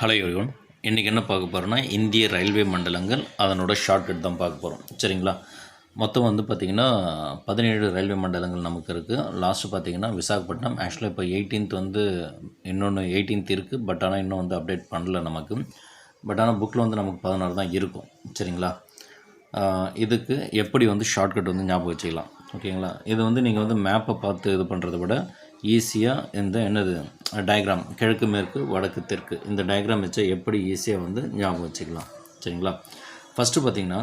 Hello everyone இன்றைக்கி என்ன பார்க்க போகிறோன்னா இந்திய ரயில்வே மண்டலங்கள் அதனோட ஷார்ட்கட் தான் பார்க்க போகிறோம் சரிங்களா? மொத்தம் வந்து பார்த்திங்கன்னா பதினேழு ரயில்வே மண்டலங்கள் நமக்கு இருக்குது லாஸ்ட்டு பார்த்திங்கன்னா விசாகப்பட்டினம். ஆக்சுவலாக இப்போ எயிட்டீன்த் வந்து இன்னொன்று எயிட்டீன்த் இருக்குது பட் ஆனால் இன்னும் வந்து அப்டேட் பண்ணல நமக்கு. பட் ஆனால் புக்கில் வந்து நமக்கு பதினாறு தான் இருக்கும். சரிங்களா? இதுக்கு எப்படி வந்து ஷார்ட்கட் வந்து ஞாபகம் வச்சுக்கலாம்? ஓகேங்களா இது வந்து நீங்கள் வந்து மேப்பை பார்த்து இது பண்ணுறத விட ஈஸியாக இந்த என்னது டயக்ராம் கிழக்கு மேற்கு வடக்கு தெற்கு இந்த டயக்ராம் வச்சா எப்படி ஈஸியாக வந்து ஞாபகம் வச்சுக்கலாம். சரிங்களா? ஃபஸ்ட்டு பார்த்தீங்கன்னா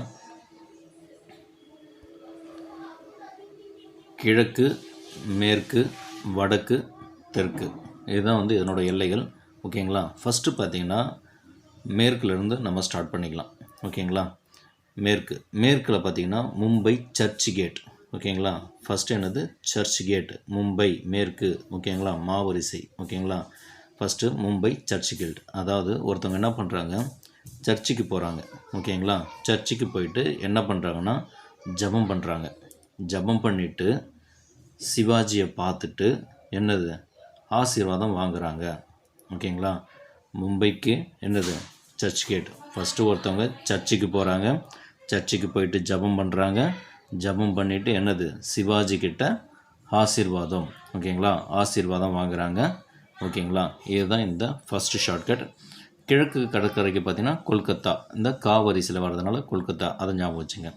கிழக்கு மேற்கு வடக்கு தெற்கு. இதுதான் வந்து இதனோட எல்லைகள். ஓகேங்களா? ஃபஸ்ட்டு பார்த்தீங்கன்னா மேற்குலேருந்து நம்ம ஸ்டார்ட் பண்ணிக்கலாம். ஓகேங்களா? மேற்கு. மேற்கில் பார்த்தீங்கன்னா மும்பை சர்ச் கேட் ஓகேங்களா? ஃபஸ்ட்டு என்னது? சர்ச் கேட் மும்பை மேற்கு. ஓகேங்களா? மாவரிசை. ஓகேங்களா? ஃபஸ்ட்டு மும்பை சர்ச் கேட் அதாவது ஒருத்தவங்க என்ன பண்ணுறாங்க சர்ச்சுக்கு போகிறாங்க ஓகேங்களா? சர்ச்சுக்கு போயிட்டு என்ன பண்ணுறாங்கன்னா ஜெபம் பண்ணுறாங்க ஜெபம் பண்ணிவிட்டு சிவாஜியை பார்த்துட்டு என்னது? ஆசீர்வாதம் வாங்குறாங்க. ஓகேங்களா? மும்பைக்கு என்னது? சர்ச் கேட் ஃபஸ்ட்டு ஒருத்தவங்க சர்ச்சுக்கு போகிறாங்க சர்ச்சுக்கு போயிட்டு ஜெபம் பண்ணுறாங்க ஜெபம் பண்ணிவிட்டு என்னது? சிவாஜி கிட்ட ஆசீர்வாதம். ஓகேங்களா? ஆசீர்வாதம் வாங்குறாங்க. ஓகேங்களா? இதுதான் இந்த ஃபஸ்ட்டு ஷார்ட்கட் கிழக்கு கடற்கரைக்கு பார்த்தீங்கன்னா கொல்கத்தா. இந்த காவரிசில் வர்றதுனால கொல்கத்தா. அதை ஞாபகம் வச்சுங்க.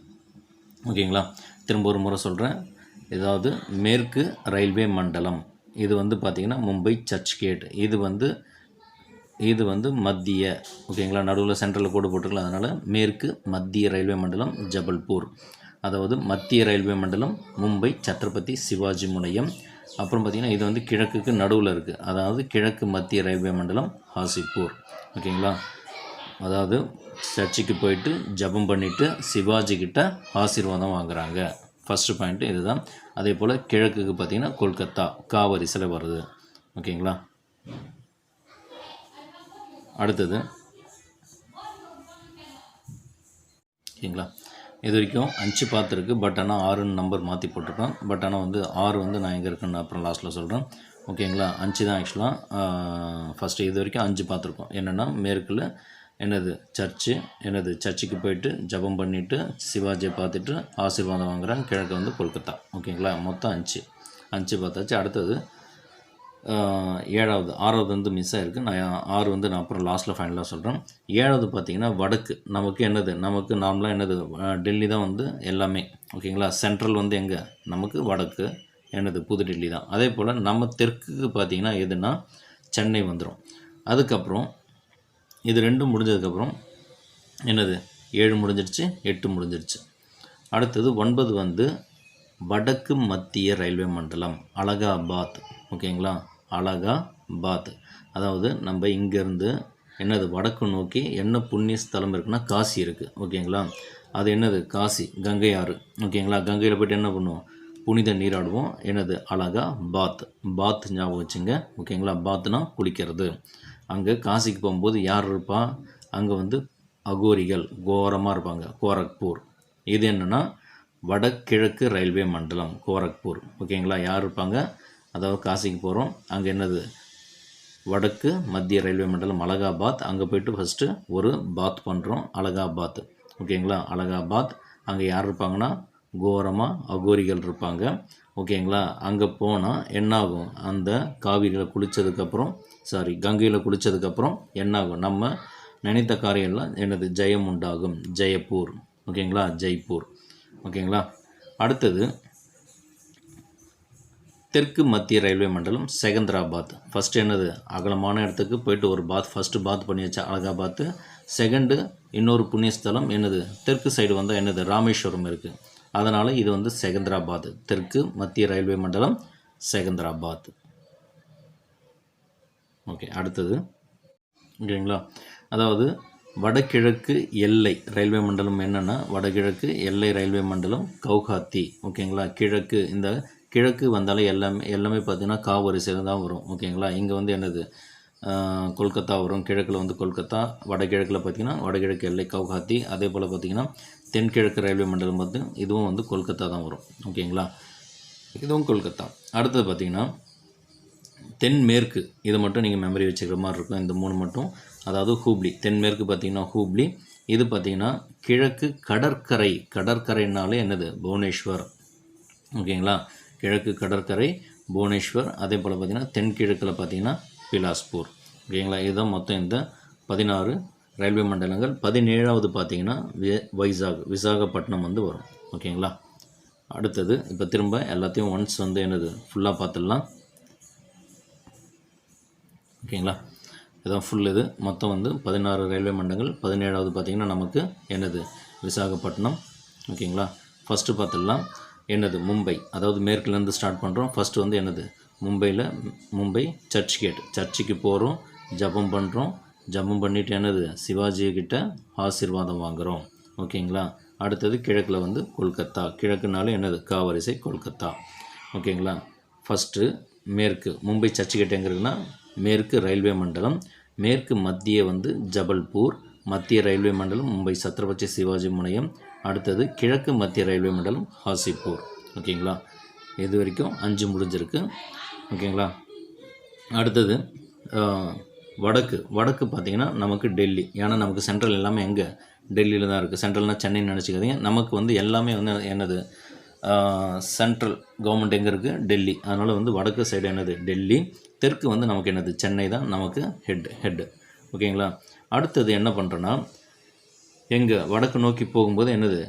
ஓகேங்களா? திரும்ப ஒரு முறை சொல்கிறேன் ஏதாவது மேற்கு ரயில்வே மண்டலம். இது வந்து பார்த்திங்கன்னா மும்பை சர்ச் கேட் இது வந்து இது வந்து மத்திய ஓகேங்களா? நடுவில் சென்ட்ரலில் கோடு போட்டுருக்கலாம் அதனால் மேற்கு மத்திய ரயில்வே மண்டலம் ஜபல்பூர். அதாவது மத்திய ரயில்வே மண்டலம் மும்பை சத்ரபதி சிவாஜி முனையம். அப்புறம் பார்த்திங்கன்னா இது வந்து கிழக்குக்கு நடுவில் இருக்குது அதாவது கிழக்கு மத்திய ரயில்வே மண்டலம் ஹாசிப்பூர். ஓகேங்களா? அதாவது சர்ச்சுக்கு போயிட்டு ஜெபம் பண்ணிவிட்டு சிவாஜி கிட்ட ஆசீர்வாதம் வாங்குறாங்க. ஃபஸ்ட்டு பாயிண்ட்டு இதுதான். அதே போல் கிழக்குக்கு பார்த்திங்கன்னா கொல்கத்தா காவரிசில் வருது. ஓகேங்களா? அடுத்தது. ஓகேங்களா? இது வரைக்கும் அஞ்சு பார்த்துருக்கு. பட் ஆனால் ஆறுன்னு நம்பர் மாற்றி போட்டிருக்கோம். பட் ஆனால் வந்து ஆறு வந்து நான் எங்கே இருக்குன்னு அப்புறம் லாஸ்ட்டில் சொல்கிறேன் ஓகேங்களா அஞ்சு தான் ஆக்சுவலாக ஃபஸ்ட்டு இது வரைக்கும் அஞ்சு பார்த்துருக்கோம். என்னென்னா மேற்கில் என்னது? சர்ச்சு என்னது? சர்ச்சுக்கு போயிட்டு ஜெபம் பண்ணிவிட்டு சிவாஜியை பார்த்துட்டு ஆசீர்வாதம் வாங்குறாங்க கிழக்கு வந்து கொல்கத்தா. ஓகேங்களா மொத்தம் அஞ்சு. அஞ்சு பார்த்தாச்சு. அடுத்தது ஏழாவது ஆறாவது வந்து மிஸ் ஆகிருக்கு நான் ஆறு வந்து நான் அப்புறம் லாஸ்ட்டில் ஃபைனலாக சொல்கிறேன் ஏழாவது பார்த்தீங்கன்னா வடக்கு. நமக்கு என்னது? நமக்கு நார்மலாக என்னது? டெல்லி தான் வந்து எல்லாமே. ஓகேங்களா சென்ட்ரல் வந்து எங்கே? நமக்கு வடக்கு. என்னது? புது டெல்லி தான். அதே போல் நம்ம தெற்குக்கு பார்த்தீங்கன்னா எதுனா சென்னை வந்துடும் அதுக்கப்புறம் இது ரெண்டும் முடிஞ்சதுக்கப்புறம் என்னது? ஏழு முடிஞ்சிருச்சு எட்டு முடிஞ்சிருச்சு. அடுத்தது ஒன்பது வந்து வடக்கு மத்திய ரயில்வே மண்டலம் அலகாபாத். ஓகேங்களா அலகாபாத் அதாவது நம்ம இங்கேருந்து என்னது வடக்கு நோக்கி என்ன புண்ணிய ஸ்தலம் இருக்குன்னா காசி இருக்குது ஓகேங்களா? அது என்னது? காசி கங்கை ஆறு. ஓகேங்களா? கங்கையில் போய்ட்டு என்ன பண்ணுவோம்? புனித நீராடுவோம். என்னது? அழகா பாத். பாத் ஞாபகம் வச்சுங்க. ஓகேங்களா? பாத்னா குளிக்கிறது. அங்கே காசிக்கு போகும்போது யார் இருப்பா? அங்கே வந்து அகோரிகள் கோரமாக இருப்பாங்க. கோரக்பூர். இது என்னென்னா வடகிழக்கு ரயில்வே மண்டலம் கோரக்பூர். ஓகேங்களா? யார் இருப்பாங்க? அதாவது காசிக்கு போகிறோம் அங்கே என்னது? வடக்கு மத்திய ரயில்வே மண்டலம் அலகாபாத். அங்கே போயிட்டு ஃபஸ்ட்டு ஒரு பாத் பண்ணுறோம் அலகாபாத். ஓகேங்களா? அலகாபாத். அங்கே யார் இருப்பாங்கன்னா? கோரமாக அகோரிகள் இருப்பாங்க. ஓகேங்களா? அங்கே போனால் என்னாகும்? அந்த காவிரியில் குளித்ததுக்கப்புறம் சாரி கங்கையில் குளித்ததுக்கப்புறம் என்னாகும்? நம்ம நினைத்த காரியெல்லாம் என்னது? ஜெயம் உண்டாகும். ஜெயப்பூர். ஓகேங்களா? ஜெய்ப்பூர். ஓகேங்களா? அடுத்தது தெற்கு மத்திய ரயில்வே மண்டலம் செகந்திராபாத். ஃபஸ்ட்டு என்னது? அகலமான இடத்துக்கு போயிட்டு ஒரு பாத் ஃபஸ்ட்டு பாத் பண்ணி வச்சா அலகாபாத்து. செகண்டு இன்னொரு புண்ணியஸ்தலம் என்னது? தெற்கு சைடு வந்தால் என்னது? ராமேஸ்வரம் இருக்குது அதனால் இது வந்து செகந்திராபாத். தெற்கு மத்திய ரயில்வே மண்டலம் செகந்திராபாத். ஓகே அடுத்தது. ஓகேங்களா? அதாவது வடகிழக்கு எல்லை ரயில்வே மண்டலம் என்னென்னா வடகிழக்கு எல்லை ரயில்வே மண்டலம் கவுகாத்தி. ஓகேங்களா? கிழக்கு இந்த கிழக்கு வந்தாலே எல்லாமே எல்லாமே பார்த்தீங்கன்னா காவரிசையில் தான் வரும் ஓகேங்களா? இங்கே வந்து என்னது? கொல்கத்தா வரும். கிழக்கில் வந்து கொல்கத்தா வடகிழக்கில் பார்த்தீங்கன்னா வடகிழக்கு எல்லை கவுகாத்தி அதே போல் பார்த்தீங்கன்னா தென்கிழக்கு ரயில்வே மண்டலம் பார்த்து இதுவும் வந்து கொல்கத்தா தான் வரும் ஓகேங்களா? இதுவும் கொல்கத்தா. அடுத்தது பார்த்திங்கன்னா தென்மேற்கு இதை மட்டும் நீங்கள் மெமரி வச்சுக்கிற மாதிரி இருக்கும். இந்த மூணு மட்டும் அதாவது ஹூப்ளி தென்மேற்கு பார்த்தீங்கன்னா ஹூப்ளி இது பார்த்தீங்கன்னா கிழக்கு கடற்கரை கடற்கரைனாலே என்னது? புவனேஸ்வர் ஓகேங்களா? கிழக்கு கடற்கரை புவனேஸ்வர் அதே போல் பார்த்திங்கன்னா தென்கிழக்கில் பார்த்திங்கன்னா பிலாஸ்பூர். ஓகேங்களா? இதுதான் மொத்தம் இந்த பதினாறு ரயில்வே மண்டலங்கள். பதினேழாவது பார்த்தீங்கன்னா வைசாக் விசாகப்பட்டினம் வந்து வரும். ஓகேங்களா? அடுத்தது இப்போ திரும்ப எல்லாத்தையும் ஒன்ஸ் வந்து என்னது ஃபுல்லாக பார்த்துடலாம். ஓகேங்களா? இதான் ஃபுல் இது. மொத்தம் வந்து பதினாறு ரயில்வே மண்டலங்கள். பதினேழாவது பார்த்திங்கன்னா நமக்கு என்னது விசாகப்பட்டினம். ஓகேங்களா? ஃபஸ்ட்டு பார்த்துடலாம். என்னது மும்பை. அதாவது மேற்குலேருந்து ஸ்டார்ட் பண்ணுறோம் ஃபஸ்ட்டு வந்து என்னது மும்பையில் மும்பை சர்ச் கேட் சர்ச்சுக்கு போகிறோம் ஜபம் பண்ணுறோம் ஜபம் பண்ணிவிட்டு என்னது சிவாஜிக்கிட்ட ஆசீர்வாதம் வாங்குகிறோம் ஓகேங்களா? அடுத்தது கிழக்கில் வந்து கொல்கத்தா. கிழக்குனால என்னது காவரிசை கொல்கத்தா. ஓகேங்களா? ஃபஸ்ட்டு மேற்கு மும்பை சர்ச் கேட் எங்கே இருக்குன்னா மேற்கு ரயில்வே மண்டலம். மேற்கு மத்திய வந்து ஜபல்பூர். மத்திய ரயில்வே மண்டலம் மும்பை சத்ரபதி சிவாஜி முனையம். அடுத்தது கிழக்கு மத்திய ரயில்வே மண்டலம் ஹாசிப்பூர். ஓகேங்களா? இது வரைக்கும் அஞ்சு முடிஞ்சிருக்கு. ஓகேங்களா? அடுத்தது வடக்கு. வடக்கு பார்த்திங்கன்னா நமக்கு டெல்லி. ஏன்னா நமக்கு சென்ட்ரல் எல்லாமே எங்கே? டெல்லியில் தான் இருக்குது சென்ட்ரல்னால் சென்னைன்னு நினச்சிக்காதீங்க. நமக்கு வந்து எல்லாமே வந்து என்னது? சென்ட்ரல் கவர்மெண்ட் எங்கே இருக்குது டெல்லி. அதனால் வந்து வடக்கு சைடு என்னது? டெல்லி. தெற்கு வந்து நமக்கு என்னது? சென்னை தான் நமக்கு ஹெட் ஹெட் ஓகேங்களா? அடுத்தது என்ன பண்ணுறோன்னா எங்கே வடக்கு நோக்கி போகும்போது என்னது?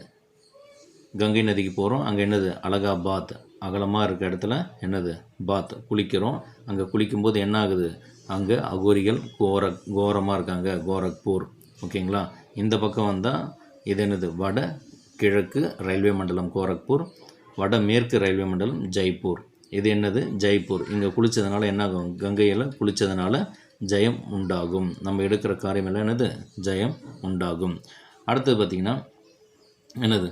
கங்கை நதிக்கு போகிறோம் அங்கே என்னது? அழகா பாத் அகலமாக இருக்க இடத்துல என்னது? பாத். குளிக்கிறோம். அங்கே குளிக்கும்போது என்ன ஆகுது? அங்கே அகோரிகள் கோர கோரமாக இருக்காங்க. கோரக்பூர். ஓகேங்களா? இந்த பக்கம் வந்தால் இது என்னது? வட கிழக்கு ரயில்வே மண்டலம் கோரக்பூர். வட மேற்கு ரயில்வே மண்டலம் ஜெய்ப்பூர். இது என்னது? ஜெய்ப்பூர். இங்கே குளித்ததுனால என்ன ஆகும்? கங்கையில் குளித்ததுனால ஜெயம் உண்டாகும். நம்ம எடுக்கிற காரியம் எல்லாம் என்னது? ஜெயம் உண்டாகும். அடுத்தது பார்த்திங்கன்னா என்னது?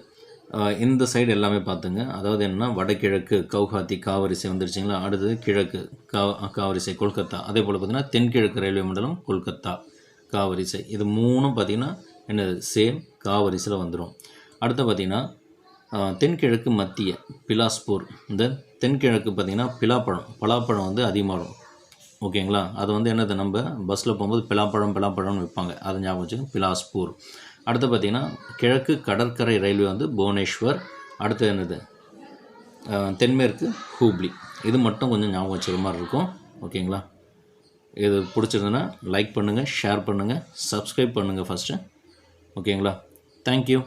இந்த சைடு எல்லாமே பார்த்துங்க. அதாவது என்னன்னா வடகிழக்கு கவுஹாத்தி காவரிசை வந்துருச்சிங்களா? அடுத்தது கிழக்கு கா காவரிசை கொல்கத்தா. அதே போல் பார்த்திங்கன்னா தென்கிழக்கு ரயில்வே மண்டலம் கொல்கத்தா காவரிசை. இது மூணும் பார்த்திங்கன்னா என்னது? சேம் காவரிசையில் வந்துடும் அடுத்து பார்த்திங்கன்னா தென்கிழக்கு மத்திய பிலாஸ்பூர். இந்த தென்கிழக்கு பார்த்திங்கன்னா பிலாப்பழம். பலாப்பழம் வந்து அதிகமாகும். ஓகேங்களா? அது வந்து என்னது? நம்ம பஸ்ஸில் போகும்போது பிலாப்பழம் பிலாப்பழம்னு விற்பாங்க. அதை ஞாபகம் வச்சுக்கோங்க. பிலாஸ்பூர். அடுத்து பார்த்திங்கன்னா கிழக்கு கடற்கரை ரயில்வே வந்து புவனேஸ்வர். அடுத்து என்னது? தென்மேற்கு ஹூப்ளி. இது மட்டும் கொஞ்சம் ஞாபகம் வச்சுக்கிற மாதிரி இருக்கும். ஓகேங்களா? இது பிடிச்சிருந்ததுன்னா லைக் பண்ணுங்கள் ஷேர் பண்ணுங்கள் சப்ஸ்கிரைப் பண்ணுங்கள் ஃபஸ்ட்டு ஓகேங்களா? தேங்க்யூ